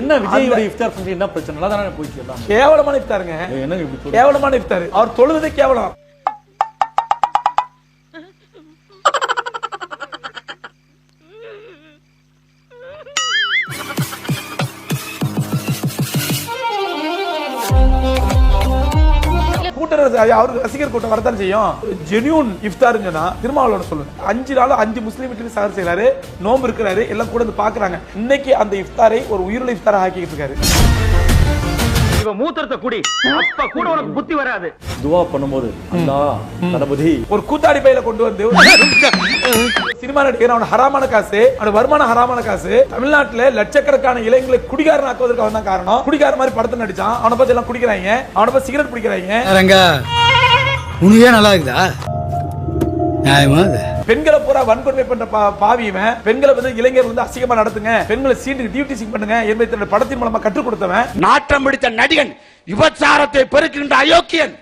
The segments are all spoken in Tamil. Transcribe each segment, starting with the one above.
என்ன விஜயோட இஃப்தார் ஃபங்க்ஷன் என்ன பிரச்சனை நல்லா தானே போயிட்டு எல்லாம் கேவலமான இஃப்தாருங்க. சொல்றீங்க? கேவலமான இஃப்தார். அவர் தொழுவதே கேவலம். அவருக்கு ரசிகர் கூட்டம் வரதான் செய்யும். ஜெனியூன் இஃப்தார்னு சொன்னா திருமாவளவன் சொல்லுங்க அஞ்சு நாள் அஞ்சு முஸ்லீம் வீட்டுக்கு சார் செய்யறாரு நோம்பு இருக்கிறாரு எல்லாம் கூட வந்து பாக்குறாங்க இன்னைக்கு அந்த இஃப்தாரை ஒரு உயிருள்ள இஃப்தாரா ஆக்கிட்டு இருக்காரு. இவன் மூத்திரத்தை குடி. அப்ப கூட உனக்கு புத்தி வராது. துவா பண்ணும்போது அல்லா தளபதி ஒரு கூத்தாடி பையில கொண்டு வந்து சினிமா நடிகர் அவன ஹராமான காசு அவன வருமானம் ஹராமான காசு தமிழ்நாட்டுல லட்சக்கணக்கான இளைஞர்களை குடிகாரன் ஆக்குவதற்கு அவன் தான் காரணம். குடிகார மாதிரி படத்தை நடிச்சான் அவனை பத்தி எல்லாம் குடிக்கிறாங்க அவனை பத்தி சிகரெட் பிடிக்கிறாங்க. ரங்கா உனக்கே நல்லா இருக்குதா? நியாயமா அது? பெண்களை பூரா வன்கொடுமை பண்ற பா- பாவியவன் பெண்களை வந்து இளைஞர் வந்து அசிங்கமா நடத்துங்க. பெண்களை சீண்டு டியூட்டி சிங் பண்ணுங்க. என்பதை தன்னுடைய படத்தின் மூலமா கற்றுக் கொடுத்தவன். நாட்டம் பிடித்த நடிகன் விபச்சாரத்தை பெருக்கின்ற அயோக்கியன்.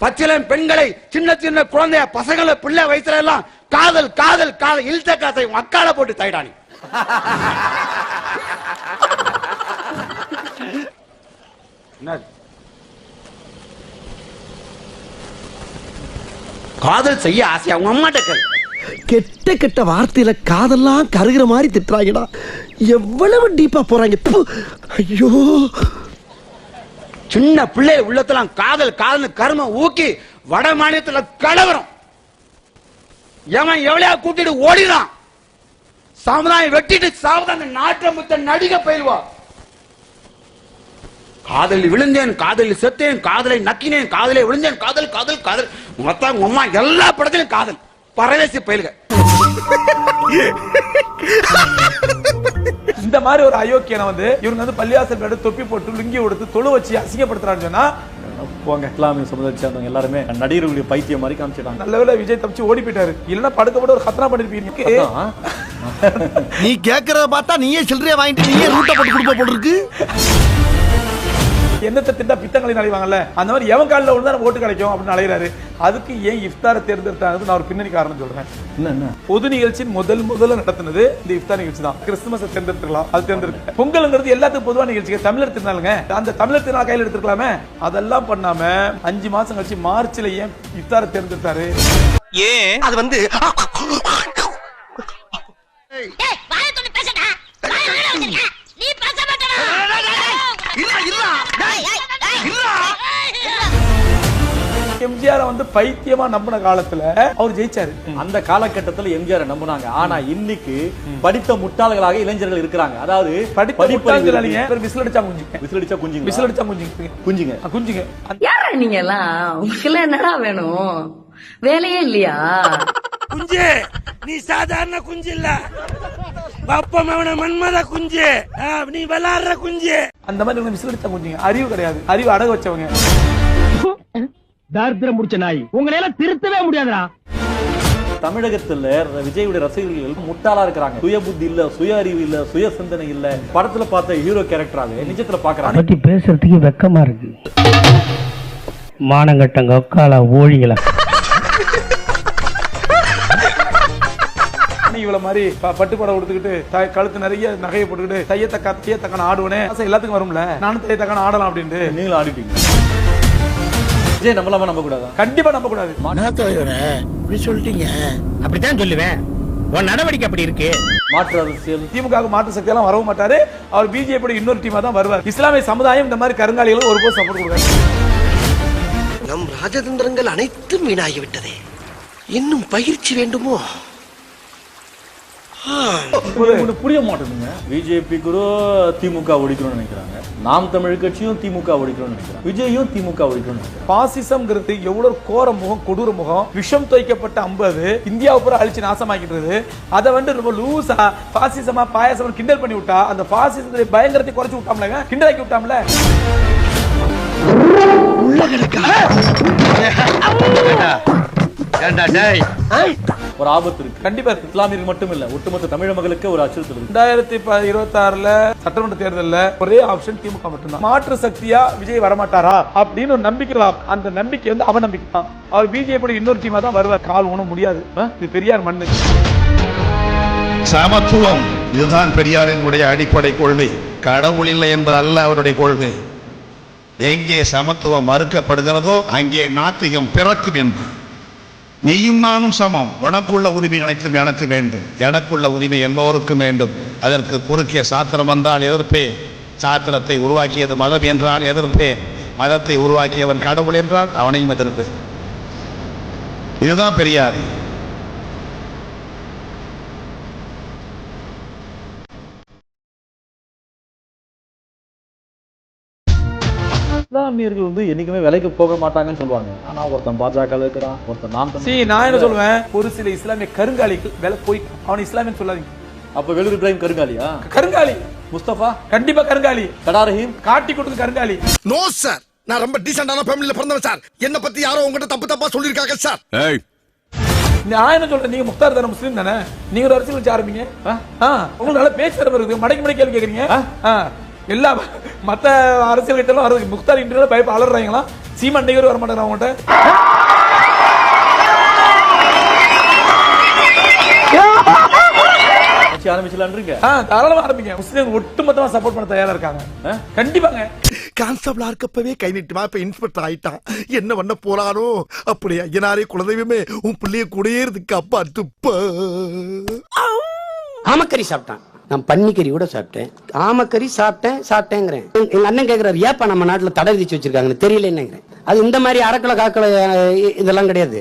பச்சிலம் பெண்களை சின்ன சின்ன குழந்தைய பசங்களை பிள்ளை வயசுல எல்லாம் காதல் காதல் காதல் இழுத்த காசை மக்கால போட்டு தைடானி. என்னது? காதல் செய்ய ஆசையா? உங்க அம்மாட்ட கேளு. கெட்ட கெட்ட வார்த்தையில காதெல்லாம் கருகிற மாதிரி திட்டுறாங்கடா. எவ்வளவு டீப்பா போறாங்க. ஐயோ. சின்ன பிள்ளை உள்ளத்தெல்லாம் காதல் காதல் கரும ஊக்கி வட மாநிலத்துல கலவரம். எவன் எவ்வளவு கூட்டிட்டு ஓடினான் சமுதாயம் வெட்டிட்டு சாவதான நாட்டம் முத்த நடிக பயில்வா காதலில் விழுந்தேன் காதலில் செத்தேன் காதலை நக்கினேன் காதலை விழுந்தேன் காதல் காதல் காதல். மொத்தம் உங்க அம்மா எல்லா படத்திலும் காதல். பரதேசி பயில்க இந்த மாதிரி ஒரு அயோக்கியனை வந்து இவங்க வந்து பள்ளியாசல் மேடு தொப்பி போட்டு லுங்கி கொடுத்து தொழு வச்சு அசிங்கப்படுத்துறான்னு சொன்னா போங்க இஸ்லாமிய சமுதாயத்தை சேர்ந்தவங்க எல்லாருமே நடிகர்களுடைய பைத்தியம் மாதிரி காமிச்சிட்டாங்க. நல்ல வேளை விஜய் தப்பிச்சு ஓடி போயிட்டாரு. இல்லன்னா படுக்க போட்டு ஒரு ஹத்னா பண்ணிருப்பீங்க. நீ கேக்குறத பார்த்தா நீயே சில்லறையா வாங்கிட்டு நீயே ரூட்டை போட்டு கொடுப்ப போல என்னத்தை திட்டா பித்தங்களை அலைவாங்கல்ல அந்த மாதிரி எவன் காலில் விழுந்தா நம்ம ஓட்டு கிடைக்கும் அப்படின்னு அலைகிறாரு அதுக்கு ஏன் இஃப்தாரை தேர்ந்தெடுத்தாங்க நான் ஒரு பின்னணி காரணம் சொல்றேன். என்ன என்ன? பொது நிகழ்ச்சியின் முதல் முதல்ல நடத்தினது இந்த இஃப்தார் நிகழ்ச்சி தான். கிறிஸ்துமஸ் தேர்ந்தெடுத்துக்கலாம் அது தேர்ந்தெடுக்க. பொங்கல்ங்கிறது எல்லாத்துக்கும் பொதுவான நிகழ்ச்சி தமிழர் திருநாளுங்க. அந்த தமிழர் திருநாள் கையில் எடுத்துக்கலாமே அதெல்லாம் பண்ணாம அஞ்சு மாசம் கழிச்சு மார்ச்ல ஏன் இஃப்தாரை தேர்ந்தெடுத்தாரு? அது வந்து வந்து பைத்தியமா நம்பின காலத்துல அவர் ஜெயிச்சாரு. அந்த காலகட்டத்துல எம்ஜிஆர் நம்புனாங்க. ஆனா இன்னைக்கு படித்த முட்டாள்களாக இளைஞர்கள் இருக்கிறாங்க. அதாவது விசில் அடிச்சா குஞ்சுங்க. விசில் அடிச்சா குஞ்சுங்க விசில் அடிச்சா குஞ்சுங்க. குஞ்சுங்க. குஞ்சுங்க. நீங்க எல்லாம் உங்களுக்கு என்னடா வேணும்? வேலையே இல்லையா? குஞ்சு! நீ சாதாரண குஞ்சு இல்ல. அப்பம் அவன மன்மத குஞ்சு. நீ விளாடுற குஞ்சு. அந்த மாதிரி விசில் அடிச்சா குஞ்சுங்க. அறிவு கிடையாது. அறிவு அடக வச்சவங்க. தாரித்திரம் முடிச்ச நாய். உங்களை எல்லாம் திருத்தவே முடியாதுடா. தமிழகத்துல விஜயுடைய ரசிகர்கள் முட்டாளா இருக்கிறாங்க. சுய புத்தி இல்ல சுய அறிவு இல்ல சுய சிந்தனை இல்ல. படத்துல பார்த்த ஹீரோ கேரக்டராக நிஜத்துல பாக்குறாங்க பத்தி பேசுறதுக்கு வெக்கமா இருக்கு. மானங்கட்டங்க ஒக்கால ஓழிகள. இவ்வளவு மாதிரி ப- பட்டு படம் கொடுத்துக்கிட்டு த- கழுத்து நிறைய நகையை போட்டுக்கிட்டு தைய தக்கா தைய தக்கான ஆடுவனே எல்லாத்துக்கும் வரும்ல. நானும் தைய தக்கான ஆடலாம் அப்படின்ட்டு. நீங்களும் ஆடிட்டீங்க. விஜய் நம்மளாம நம்ப கூடாதா கண்டிப்பா நம்ப கூடாது இப்படி சொல்லிட்டீங்க. அப்படித்தான் சொல்லுவேன். உன் நடவடிக்கை அப்படி இருக்கு. மாற்று அரசியல். திமுக மாற்று சக்தி எல்லாம் வரவும் மாட்டாரு. அவர் பிஜேபி இன்னொரு டீமா தான் வருவார். இஸ்லாமிய சமுதாயம் இந்த மாதிரி கருங்காலிகளும் ஒரு போது சப்போர்ட் கொடுக்காது நம் ராஜதந்திரங்கள் அனைத்தும் வீணாகிவிட்டதே. இன்னும் பயிற்சி வேண்டுமோ? புரிய மாட்டேங்குங்க பிஜேபி கூட திமுக ஒழிக்கணும்னு நினைக்கிறாங்க. நாம் தமிழ் கட்சியும் திமுக ஒழிக்கணும்னு நினைக்கிறாங்க. விஜயும் திமுக ஒழிக்கணும்னு நினைக்கிறாங்க. பாசிசம்ங்கிறது எவ்வளவு கோர முகம் கொடூர முகம் விஷம் துவைக்கப்பட்ட அம்பு அது. இந்தியாவை பூரா அழிச்சு நாசமாக்கிட்டு அதை வந்து ரொம்ப லூசா பாசிசமா பாயாசமா கிண்டல் பண்ணி விட்டா அந்த பாசிசத்தை பயங்கரத்தை குறைச்சு விட்டாம்ல கிண்டலாக்கி விட்டாம்ல? ஒரு ஆபத்து இருக்கு. கண்டிப்பா இருக்கு. இஸ்லாமியர்கள் மட்டும் இல்ல ஒட்டுமொத்த தமிழ் மக்களுக்கு ஒரு அச்சுறுத்தல் இருக்கு. ரெண்டாயிரத்தி இருபத்தி ஆறுல சட்டமன்ற தேர்தல்ல ஒரே ஆப்ஷன் திமுக மட்டும்தான். மாற்று சக்தியா விஜய் வரமாட்டாரா அப்படின்னு ஒரு நம்பிக்கை. அந்த நம்பிக்கை வந்து அவநம்பிக்கை தான். அவர் பிஜேபி இன்னொரு டீமா தான் வருவார். கால் ஒண்ணும் முடியாது? இது பெரியார் மண்ணு. சமத்துவம் இதுதான் பெரியாரினுடைய அடிப்படை கொள்கை. கடவுள் இல்லை என்பது அல்ல அவருடைய கொள்கை. எங்கே சமத்துவம் மறுக்கப்படுகிறதோ அங்கே நாத்திகம் பிறக்கும் என்று நீயும் நானும் சமம். உனக்குள்ள உரிமை அனைத்தும் எனக்கு வேண்டும். எனக்குள்ள உரிமை எல்லோருக்கும் வேண்டும். அதற்கு குறுக்கிய சாத்திரம் வந்தால் எதிர்ப்பேன் சாத்திரத்தை உருவாக்கியது மதம் என்றால் எதிர்ப்பேன் மதத்தை உருவாக்கியவன் கடவுள் என்றால் அவனையும் எதிர்ப்பேன் இதுதான் பெரியார். இஸ்லாமியர்கள் வந்து என்னைக்குமே விலைக்கு போக மாட்டாங்கன்னு சொல்லுவாங்க. ஆனா ஒருத்தன் பாஜக இருக்கிறான் ஒருத்தன் சி நான் என்ன சொல்லுவேன்? ஒரு சில இஸ்லாமிய கருங்காலிகள் வேலை போய் அவன் இஸ்லாமியன் சொல்லாதீங்க. அப்ப வெளியூர் இப்ராஹிம் கருங்காலியா? கருங்காலி. முஸ்தபா? கண்டிப்பா கருங்காலி. கடா ரஹீம்? காட்டி கொடுத்து கருங்காலி. நோ சார் நான் ரொம்ப டீசென்டான ஃபேமிலில பிறந்தவன் சார் என்ன பத்தி யாரோ உங்ககிட்ட தப்பு தப்பா சொல்லிருக்காங்க சார் நான் என்ன சொல்றேன்? நீங்க முக்தார் தானே முஸ்லீம் தானே? நீங்க ஒரு அரசியல் வச்சு ஆரம்பிங்க. ஆ, உங்களுக்கு நல்ல பேச்சு திறமை இருக்குது. மடக்கி மடக்கி கேள்வி கேக்குறீங்க. ஆ, எல்லா மத்த அரசியல் கிட்ட எல்லாம் முக்தார் இன்டர்வியூல பயப்ப அலறாங்களா சீமான் டிகர் வர மாட்டாங்க அவங்ககிட்ட? கட்சி ஆரம்பிச்சலான்றீங்க ஆ, தாராளமா ஆரம்பிங்க. முஸ்லீம் ஒட்டுமொத்தமா சப்போர்ட் பண்ண தயாரா இருக்காங்க. கண்டிப்பாங்க. கான்ஸ்டபிளா இருக்கப்பவே கை நீட்டுமா? இப்ப இன்ஸ்பெக்டர் ஆயிட்டான். என்ன பண்ண போறானோ? அப்படி ஐயனாரே குலதெய்வமே உன் பிள்ளைய கூடயே இருக்கு அப்பா துப்ப. ஆமக்கறி சாப்பிட்டான். நான் பன்னிக்கறி கூட சாப்பிட்டேன். ஆமக்கறி சாப்பிட்டேன் சாப்பிட்டேங்கிறேன். எங்க அண்ணன் கேக்குறாரு ஏப்பா நம்ம நாட்டுல தடை விதிச்சு வச்சிருக்காங்கன்னு தெரியல என்னங்கிறேன் அது இந்த மாதிரி அரைக்கிலோ காக்கிலோ இதெல்லாம் கிடையாது.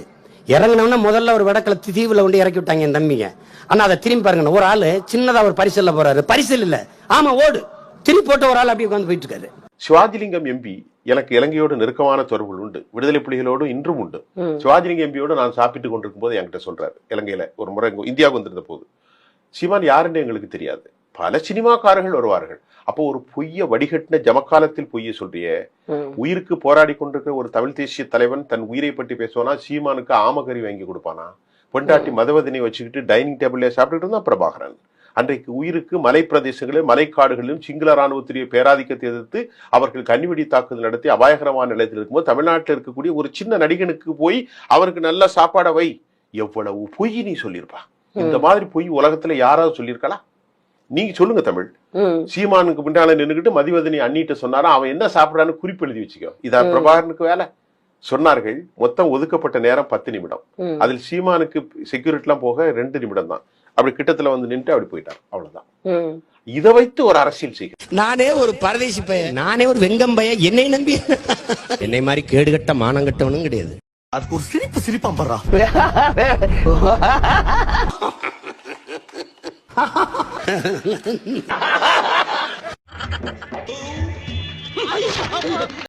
இறங்கினோம்னா முதல்ல ஒரு வடக்கில தீவுல கொண்டு இறக்கி விட்டாங்க என் தம்பிங்க. ஆனா அதை திரும்பி பாருங்க ஒரு ஆளு சின்னதா ஒரு பரிசல்ல போறாரு. பரிசல் இல்ல. ஆமா ஓடு. திருப்பி போட்டு ஒரு ஆள் அப்படியே உட்காந்து போயிட்டு இருக்காரு சிவாஜிலிங்கம் எம்பி எனக்கு இலங்கையோடு நெருக்கமான தொடர்புகள் உண்டு. விடுதலை புலிகளோடு இன்றும் உண்டு. சிவாஜிலிங்கம் எம்பியோடு நான் சாப்பிட்டு கொண்டிருக்கும் போது என்கிட்ட சொல்றாரு இலங்கையில ஒரு முறை இந்தியாவுக்கு வந்திருந்த போது சிவான் யாருன்னு எங்களுக்கு தெரியாது. பல சினிமாக்காரர்கள் வருவார்கள். அப்போ ஒரு பொய்ய வடிகட்டின ஜமக்காலத்தில் பொய்ய சொல்றிய உயிருக்கு போராடி கொண்டிருக்கிற ஒரு தமிழ் தேசிய தலைவன் தன் உயிரை பற்றி பேசுவானா? சீமானுக்கு ஆமகரி வாங்கி கொடுப்பானா? பொண்டாட்டி மதவதனை வச்சுக்கிட்டு டைனிங் டேபிள்ல சாப்பிட்டுட்டு இருந்தா பிரபாகரன். அன்றைக்கு உயிருக்கு மலை பிரதேசங்களில் மலைக்காடுகளிலும் சிங்கள ராணுவத்துடைய பேராதிக்கத்தை எதிர்த்து அவர்கள் கன்னிவெடி தாக்குதல் நடத்தி அபாயகரமான நிலையத்தில் இருக்கும்போது தமிழ்நாட்டில் இருக்கக்கூடிய ஒரு சின்ன நடிகனுக்கு போய் அவருக்கு நல்ல சாப்பாடை வை. எவ்வளவு பொய் நீ சொல்லியிருப்பா. இந்த மாதிரி பொய் உலகத்துல யாராவது சொல்லியிருக்கலாம் நீங்க சொல்லுங்க தமிழ். சீமானுக்கு பின்னால நின்னுக்கிட்டு மதிவதனி அண்ணிட்ட சொன்னாரா? அவன் என்ன சாப்பிடறான்னு குறிப்பு எழுதி வச்சுக்கோ. இதான் பிரபாகரனுக்கு வேலை. சொன்னார்கள் மொத்தம் ஒதுக்கப்பட்ட நேரம் பத்து நிமிடம். அதில் சீமானுக்கு செக்யூரிட்டிலாம் போக ரெண்டு நிமிடம் தான் அப்படி கிட்டத்துல வந்து நின்று அப்படி போயிட்டார் அவ்வளவுதான். இதை வைத்து ஒரு அரசியல் செய்க. நானே ஒரு பரதேசி பையன். நானே ஒரு வெங்கம் பையன் என்னை நம்பி என்னை மாதிரி கேடுகட்ட மானங்கட்டவனும் கிடையாது. அதுக்கு ஒரு சிரிப்பு சிரிப்பான் படுறா